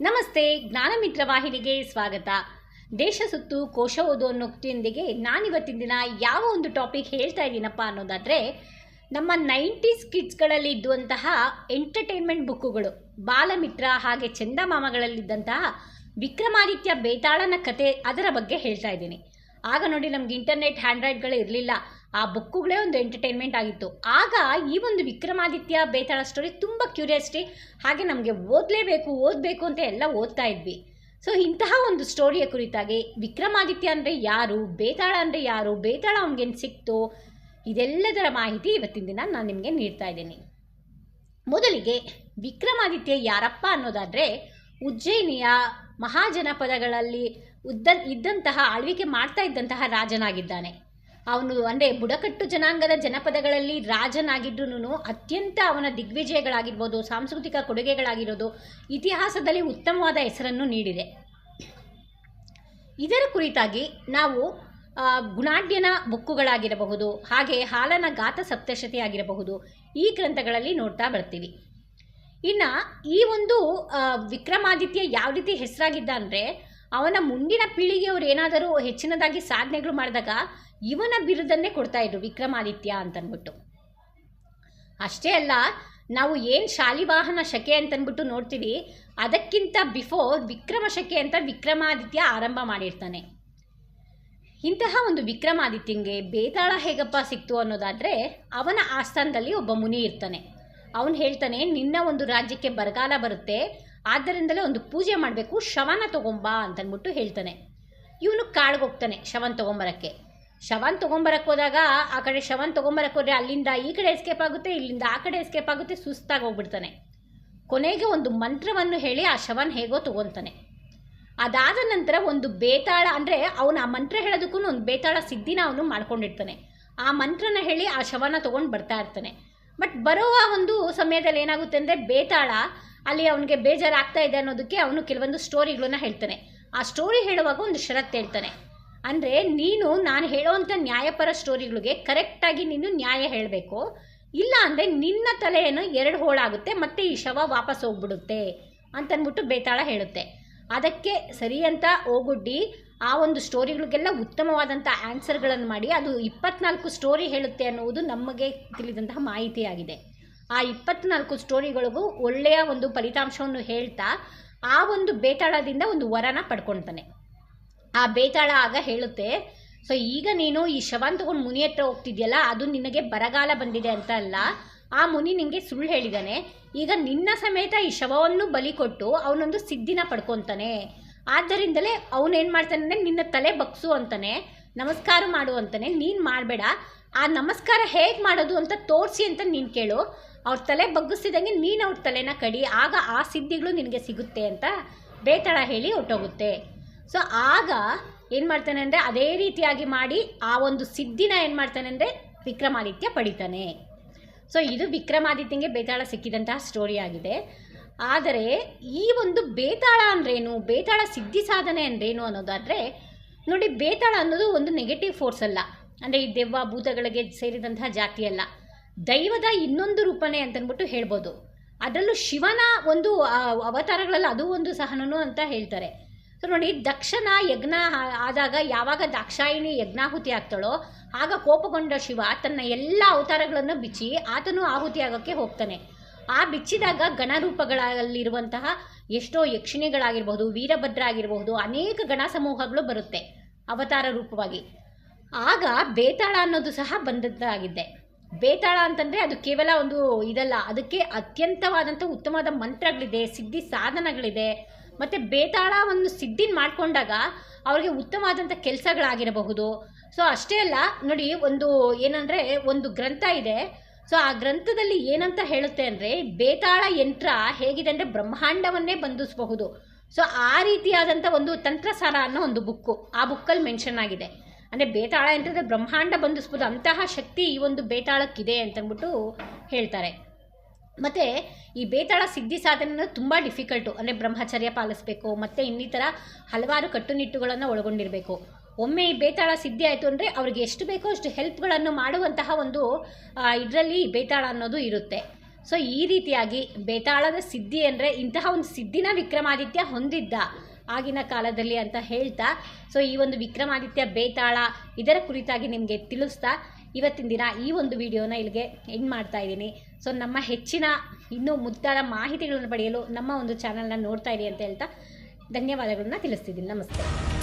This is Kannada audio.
ನಮಸ್ತೆ, ಜ್ಞಾನಮಿತ್ರ ವಾಹಿನಿಗೆ ಸ್ವಾಗತ. ದೇಶ ಸುತ್ತು ಕೋಶ ಓದು ನಾನು ನಾನಿವತ್ತಿನ ದಿನ ಯಾವ ಒಂದು ಟಾಪಿಕ್ ಹೇಳ್ತಾ ಇದ್ದೀನಪ್ಪ ಅನ್ನೋದಾದರೆ, ನಮ್ಮ ನೈಂಟೀಸ್ ಕಿಡ್ಸ್ಗಳಲ್ಲಿ ಇದ್ದುವಂತಹ ಎಂಟರ್ಟೈನ್ಮೆಂಟ್ ಬುಕ್ಕುಗಳು. ಬಾಲಮಿತ್ರ ಹಾಗೆ ಚಂದಮಾಮಗಳಲ್ಲಿದ್ದಂತಹ ವಿಕ್ರಮಾದಿತ್ಯ ಬೇತಾಳನ ಕತೆ ಅದರ ಬಗ್ಗೆ ಹೇಳ್ತಾ ಇದ್ದೀನಿ. ಆಗ ನೋಡಿ ನಮ್ಗೆ ಇಂಟರ್ನೆಟ್ ಹ್ಯಾಂಡ್ರಾಯ್ಡ್ಗಳೇ ಇರಲಿಲ್ಲ. ಆ ಬುಕ್ಕುಗಳೇ ಒಂದು ಎಂಟರ್ಟೈನ್ಮೆಂಟ್ ಆಗಿತ್ತು. ಆಗ ಈ ಒಂದು ವಿಕ್ರಮಾದಿತ್ಯ ಬೇತಾಳ ಸ್ಟೋರಿ ತುಂಬ ಕ್ಯೂರಿಯಾಸಿಟಿ ಹಾಗೆ ನಮಗೆ ಓದಲೇಬೇಕು, ಓದಬೇಕು ಅಂತ ಎಲ್ಲ ಓದ್ತಾ ಇದ್ವಿ. ಸೊ ಇಂತಹ ಒಂದು ಸ್ಟೋರಿಯ ಕುರಿತಾಗಿ ವಿಕ್ರಮಾದಿತ್ಯ ಅಂದರೆ ಯಾರು, ಬೇತಾಳ ಅಂದರೆ ಯಾರು, ಬೇತಾಳ ಅವನಿಗೇನು ಸಿಕ್ತು? ಇದೆಲ್ಲದರ ಮಾಹಿತಿ ಇವತ್ತಿನ ದಿನ ನಾನು ನಿಮಗೆ ನೀಡ್ತಾ ಇದ್ದೀನಿ. ಮೊದಲಿಗೆ ವಿಕ್ರಮಾದಿತ್ಯ ಯಾರಪ್ಪ ಅನ್ನೋದಾದರೆ ಉಜ್ಜಯಿನಿಯ ಮಹಾಜನಪದಗಳಲ್ಲಿ ಉದ್ದ, ಇದ್ದಂತಹ, ಆಳ್ವಿಕೆ ಮಾಡ್ತಾ ಇದ್ದಂತಹ ರಾಜನಾಗಿದ್ದಾನೆ. ಅವನು ಅಂದರೆ ಬುಡಕಟ್ಟು ಜನಾಂಗದ ಜನಪದಗಳಲ್ಲಿ ರಾಜನಾಗಿದ್ರೂ ಅತ್ಯಂತ ಅವನ ದಿಗ್ವಿಜಯಗಳಾಗಿರ್ಬೋದು, ಸಾಂಸ್ಕೃತಿಕ ಕೊಡುಗೆಗಳಾಗಿರೋದು, ಇತಿಹಾಸದಲ್ಲಿ ಉತ್ತಮವಾದ ಹೆಸರನ್ನು ನೀಡಿದೆ. ಇದರ ಕುರಿತಾಗಿ ನಾವು ಗುಣಾಢ್ಯನ ಬುಕ್ಕುಗಳಾಗಿರಬಹುದು, ಹಾಗೆ ಹಾಲನ ಗಾತ ಸಪ್ತಶತಿ ಆಗಿರಬಹುದು, ಈ ಗ್ರಂಥಗಳಲ್ಲಿ ನೋಡ್ತಾ ಬರ್ತೀವಿ. ಇನ್ನು ಈ ಒಂದು ವಿಕ್ರಮಾದಿತ್ಯ ಯಾವ ರೀತಿ ಹೆಸರಾಗಿದ್ದ ಅಂದರೆ ಅವನ ಮುಂದಿನ ಪೀಳಿಗೆಯವರು ಏನಾದರೂ ಹೆಚ್ಚಿನದಾಗಿ ಸಾಧನೆಗಳು ಮಾಡಿದಾಗ ಇವನ ಬಿರುದನ್ನೇ ಕೊಡ್ತಾ ಇದ್ರು ವಿಕ್ರಮಾದಿತ್ಯ ಅಂತನ್ಬಿಟ್ಟು. ಅಷ್ಟೇ ಅಲ್ಲ, ನಾವು ಏನು ಶಾಲಿವಾಹನ ಶಕೆ ಅಂತನ್ಬಿಟ್ಟು ನೋಡ್ತೀವಿ, ಅದಕ್ಕಿಂತ ಬಿಫೋರ್ ವಿಕ್ರಮ ಶಕೆ ಅಂತ ವಿಕ್ರಮಾದಿತ್ಯ ಆರಂಭ ಮಾಡಿರ್ತಾನೆ. ಇಂತಹ ಒಂದು ವಿಕ್ರಮಾದಿತ್ಯಂಗೆ ಬೇತಾಳ ಹೇಗಪ್ಪ ಸಿಕ್ತು ಅನ್ನೋದಾದರೆ, ಅವನ ಆಸ್ಥಾನದಲ್ಲಿ ಒಬ್ಬ ಮುನಿ ಇರ್ತಾನೆ. ಅವನು ಹೇಳ್ತಾನೆ, ನಿನ್ನ ಒಂದು ರಾಜ್ಯಕ್ಕೆ ಬರಗಾಲ ಬರುತ್ತೆ ಆದ್ದರಿಂದಲೇ ಒಂದು ಪೂಜೆ ಮಾಡಬೇಕು, ಶವನ ತಗೊಂಬಾ ಅಂತನ್ಬಿಟ್ಟು ಹೇಳ್ತಾನೆ. ಇವನು ಕಾಳ್ಗೆ ಹೋಗ್ತಾನೆ ಶವನ್ ತೊಗೊಂಬರಕ್ಕೆ. ಶವನ್ ತೊಗೊಂಬರಕ್ಕೆ ಹೋದಾಗ ಆ ಕಡೆ ಶವನ್ ತೊಗೊಂಬರಕ್ಕೆ ಹೋದರೆ ಅಲ್ಲಿಂದ ಈ ಕಡೆ ಎಸ್ಕೇಪ್ ಆಗುತ್ತೆ, ಇಲ್ಲಿಂದ ಆ ಕಡೆ ಎಸ್ಕೇಪ್ ಆಗುತ್ತೆ, ಸುಸ್ತಾಗಿ ಹೋಗ್ಬಿಡ್ತಾನೆ. ಕೊನೆಗೆ ಒಂದು ಮಂತ್ರವನ್ನು ಹೇಳಿ ಆ ಶವನ್ ಹೇಗೋ ತಗೊತಾನೆ. ಅದಾದ ನಂತರ ಒಂದು ಬೇತಾಳ, ಅಂದರೆ ಅವನು ಆ ಮಂತ್ರ ಹೇಳೋದಕ್ಕೂ ಒಂದು ಬೇತಾಳ ಸಿದ್ಧಿನ ಅವನು ಮಾಡ್ಕೊಂಡಿರ್ತಾನೆ. ಆ ಮಂತ್ರನ ಹೇಳಿ ಆ ಶವನ ತೊಗೊಂಡು ಬರ್ತಾ ಇರ್ತಾನೆ. ಬಟ್ ಬರುವ ಒಂದು ಸಮಯದಲ್ಲಿ ಏನಾಗುತ್ತೆ ಅಂದರೆ ಬೇತಾಳ ಅಲ್ಲಿ ಅವನಿಗೆ ಬೇಜಾರಾಗ್ತಾ ಇದೆ ಅನ್ನೋದಕ್ಕೆ ಅವನು ಕೆಲವೊಂದು ಸ್ಟೋರಿಗಳನ್ನ ಹೇಳ್ತಾನೆ. ಆ ಸ್ಟೋರಿ ಹೇಳುವಾಗ ಒಂದು ಷರತ್ತು ಹೇಳ್ತಾನೆ. ಅಂದರೆ ನೀನು, ನಾನು ಹೇಳೋವಂಥ ನ್ಯಾಯಪರ ಸ್ಟೋರಿಗಳಿಗೆ ಕರೆಕ್ಟಾಗಿ ನೀನು ನ್ಯಾಯ ಹೇಳಬೇಕು. ಇಲ್ಲ ಅಂದರೆ ನಿನ್ನ ತಲೆಯನ್ನು ಎರಡು ಹೋಳಾಗುತ್ತೆ, ಮತ್ತೆ ಈ ಶವ ವಾಪಸ್ ಹೋಗ್ಬಿಡುತ್ತೆ ಅಂತನ್ಬಿಟ್ಟು ಬೇತಾಳ ಹೇಳುತ್ತೆ. ಅದಕ್ಕೆ ಸರಿ ಅಂತ ಹೋಗುಡ್ಡಿ ಆ ಒಂದು ಸ್ಟೋರಿಗಳಿಗೆಲ್ಲ ಉತ್ತಮವಾದಂಥ ಆನ್ಸರ್ಗಳನ್ನು ಮಾಡಿ ಅದು ಇಪ್ಪತ್ನಾಲ್ಕು ಸ್ಟೋರಿ ಹೇಳುತ್ತೆ ಅನ್ನುವುದು ನಮಗೆ ತಿಳಿದಂತಹ ಮಾಹಿತಿಯಾಗಿದೆ. ಆ ಇಪ್ಪತ್ನಾಲ್ಕು ಸ್ಟೋರಿಗಳಿಗೂ ಒಳ್ಳೆಯ ಒಂದು ಫಲಿತಾಂಶವನ್ನು ಹೇಳ್ತಾ ಆ ಒಂದು ಬೇತಾಳದಿಂದ ಒಂದು ವರನ ಪಡ್ಕೊಳ್ತಾನೆ ಆ ಬೇತಾಳ ಆಗ ಹೇಳುತ್ತೆ, ಸೊ, ಈಗ ನೀನು ಈ ಶವನ್ ತಗೊಂಡು ಮುನಿ ಹತ್ರ ಹೋಗ್ತಿದ್ಯಲ್ಲ, ಅದು ನಿನಗೆ ಬರಗಾಲ ಬಂದಿದೆ ಅಂತ ಅಲ್ಲ, ಆ ಮುನಿ ನಿನಗೆ ಸುಳ್ಳು ಹೇಳಿದಾನೆ. ಈಗ ನಿನ್ನ ಸಮೇತ ಈ ಶವವನ್ನು ಬಲಿ ಕೊಟ್ಟು ಅವನೊಂದು ಸಿದ್ಧಿನ ಪಡ್ಕೊತಾನೆ. ಆದ್ದರಿಂದಲೇ ಅವನೇನು ಮಾಡ್ತಾನೆ ಅಂದರೆ, ನಿನ್ನ ತಲೆ ಬಗ್ಸು ಅಂತಾನೆ. ನಮಸ್ಕಾರ ಮಾಡು ಅಂತಾನೆ. ನೀನು ಮಾಡಬೇಡ ಆ ನಮಸ್ಕಾರ ಹೇಗೆ ಮಾಡೋದು ಅಂತ ತೋರಿಸಿ ಅಂತ ನೀನು ಕೇಳು. ಅವ್ರ ತಲೆ ಬಗ್ಗಿಸಿದಂಗೆ ನೀನು ಅವ್ರ ತಲೆನ ಕಡಿ, ಆಗ ಆ ಸಿದ್ಧಿಗಳು ನಿನಗೆ ಸಿಗುತ್ತೆ ಅಂತ ಬೇತಾಳ ಹೇಳಿ ಹೊಟ್ಟೋಗುತ್ತೆ ಸೊ ಆಗ ಏನು ಮಾಡ್ತಾನೆ ಅಂದರೆ ಅದೇ ರೀತಿಯಾಗಿ ಮಾಡಿ ಆ ಒಂದು ಸಿದ್ಧಿನ ಏನು ಮಾಡ್ತಾನೆ ಅಂದರೆ ವಿಕ್ರಮಾದಿತ್ಯ ಪಡಿತಾನೆ. ಸೊ ಇದು ವಿಕ್ರಮಾದಿತ್ಯಂಗೆ ಬೇತಾಳ ಸಿಕ್ಕಿದಂತಹ ಸ್ಟೋರಿ ಆಗಿದೆ. ಆದರೆ ಈ ಒಂದು ಬೇತಾಳ ಅಂದ್ರೇನು? ಬೇತಾಳ ಸಿದ್ಧಿ ಸಾಧನೆ ಅಂದ್ರೇನು ಅನ್ನೋದಾದರೆ, ನೋಡಿ, ಬೇತಾಳ ಅನ್ನೋದು ಒಂದು ನೆಗೆಟಿವ್ ಫೋರ್ಸ್ ಅಲ್ಲ. ಅಂದರೆ ಈ ದೆವ್ವ ಭೂತಗಳಿಗೆ ಸೇರಿದಂತಹ ಜಾತಿ ಅಲ್ಲ. ದೈವದ ಇನ್ನೊಂದು ರೂಪನೇ ಅಂತನ್ಬಿಟ್ಟು ಹೇಳ್ಬೋದು. ಅದರಲ್ಲೂ ಶಿವನ ಒಂದು ಅವತಾರಗಳಲ್ಲಿ ಅದು ಒಂದು ಸಹನನು ಅಂತ ಹೇಳ್ತಾರೆ. ಸೊ ನೋಡಿ, ದಕ್ಷನ ಯಜ್ಞ ಆದಾಗ ಯಾವಾಗ ದಾಕ್ಷಾಯಿಣಿ ಯಜ್ಞಾಹುತಿ ಆಗ್ತಾಳೋ, ಆಗ ಕೋಪಗೊಂಡ ಶಿವ ತನ್ನ ಎಲ್ಲ ಅವತಾರಗಳನ್ನು ಬಿಚ್ಚಿ ಆತನು ಆಹುತಿ ಆಗೋಕ್ಕೆ ಹೋಗ್ತಾನೆ. ಆ ಬಿಚ್ಚಿದಾಗ ಗಣರೂಪಗಳಲ್ಲಿರುವಂತಹ ಎಷ್ಟೋ ಯಕ್ಷಿಣಿಗಳಾಗಿರ್ಬೋದು ವೀರಭದ್ರ ಆಗಿರಬಹುದು ಅನೇಕ ಗಣ ಸಮೂಹಗಳು ಬರುತ್ತೆ ಅವತಾರ ರೂಪವಾಗಿ. ಆಗ ಬೇತಾಳ ಅನ್ನೋದು ಸಹ ಬಂದದ್ದಾಗಿದೆ. ಬೇತಾಳ ಅಂತಂದರೆ ಅದು ಕೇವಲ ಒಂದು ಇದಲ್ಲ, ಅದಕ್ಕೆ ಅತ್ಯಂತವಾದಂಥ ಉತ್ತಮವಾದ ಮಂತ್ರಗಳಿದೆ, ಸಿದ್ಧಿ ಸಾಧನಗಳಿದೆ. ಮತ್ತು ಬೇತಾಳ ಒಂದು ಸಿದ್ಧಿನ ಮಾಡ್ಕೊಂಡಾಗ ಅವ್ರಿಗೆ ಉತ್ತಮವಾದಂಥ ಕೆಲಸಗಳಾಗಿರಬಹುದು. ಸೊ ಅಷ್ಟೇ ಅಲ್ಲ, ನೋಡಿ ಒಂದು ಏನಂದರೆ ಒಂದು ಗ್ರಂಥ ಇದೆ. ಸೊ ಆ ಗ್ರಂಥದಲ್ಲಿ ಏನಂತ ಹೇಳುತ್ತೆ ಅಂದರೆ, ಬೇತಾಳ ಯಂತ್ರ ಹೇಗಿದೆ ಅಂದರೆ ಬ್ರಹ್ಮಾಂಡವನ್ನೇ ಬಂಧಿಸಬಹುದು. ಸೊ ಆ ರೀತಿಯಾದಂಥ ಒಂದು ತಂತ್ರಸಾರ ಅನ್ನೋ ಒಂದು ಬುಕ್ಕು, ಆ ಬುಕ್ಕಲ್ಲಿ ಮೆನ್ಷನ್ ಆಗಿದೆ. ಅಂದರೆ ಬೇತಾಳ ಅಂತಂದರೆ ಬ್ರಹ್ಮಾಂಡ ಬಂಧಿಸ್ಬೋದು, ಅಂತಹ ಶಕ್ತಿ ಈ ಒಂದು ಬೇತಾಳಕ್ಕಿದೆ ಅಂತಂದ್ಬಿಟ್ಟು ಹೇಳ್ತಾರೆ. ಮತ್ತು ಈ ಬೇತಾಳ ಸಿದ್ಧಿ ಸಾಧನೆ ತುಂಬ ಡಿಫಿಕಲ್ಟು ಅಂದರೆ ಬ್ರಹ್ಮಚರ್ಯ ಪಾಲಿಸಬೇಕು, ಮತ್ತು ಇನ್ನಿತರ ಹಲವಾರು ಕಟ್ಟುನಿಟ್ಟುಗಳನ್ನು ಒಳಗೊಂಡಿರಬೇಕು. ಒಮ್ಮೆ ಈ ಬೇತಾಳ ಸಿದ್ಧಿ ಆಯಿತು ಅಂದರೆ ಅವ್ರಿಗೆ ಎಷ್ಟು ಬೇಕೋ ಅಷ್ಟು ಹೆಲ್ಪ್ಗಳನ್ನು ಮಾಡುವಂತಹ ಒಂದು ಇದರಲ್ಲಿ ಬೇತಾಳ ಅನ್ನೋದು ಇರುತ್ತೆ. ಸೊ ಈ ರೀತಿಯಾಗಿ ಬೇತಾಳದ ಸಿದ್ಧಿ ಅಂದರೆ ಇಂತಹ ಒಂದು ಸಿದ್ಧಿನ ವಿಕ್ರಮಾದಿತ್ಯ ಹೊಂದಿದ್ದ ಆಗಿನ ಕಾಲದಲ್ಲಿ ಅಂತ ಹೇಳ್ತಾ ಸೊ ಈ ಒಂದು ವಿಕ್ರಮಾದಿತ್ಯ ಬೇತಾಳ ಇದರ ಕುರಿತಾಗಿ ನಿಮಗೆ ತಿಳಿಸ್ತಾ, ಇವತ್ತಿನ ದಿನ ಈ ಒಂದು ವಿಡಿಯೋನ ಇಲ್ಲಿಗೆ ಎಂಡ್ ಮಾಡ್ತಾ ಇದ್ದೀನಿ. ಸೊ ನಮ್ಮ ಹೆಚ್ಚಿನ, ಇನ್ನೂ ಮುದ್ದಾದ ಮಾಹಿತಿಗಳನ್ನು ಪಡೆಯಲು ನಮ್ಮ ಒಂದು ಚಾನಲ್ನ ನೋಡ್ತಾ ಇರಿ ಅಂತ ಹೇಳ್ತಾ ಧನ್ಯವಾದಗಳನ್ನ ತಿಳಿಸ್ತಿದ್ದೀನಿ. ನಮಸ್ತೆ.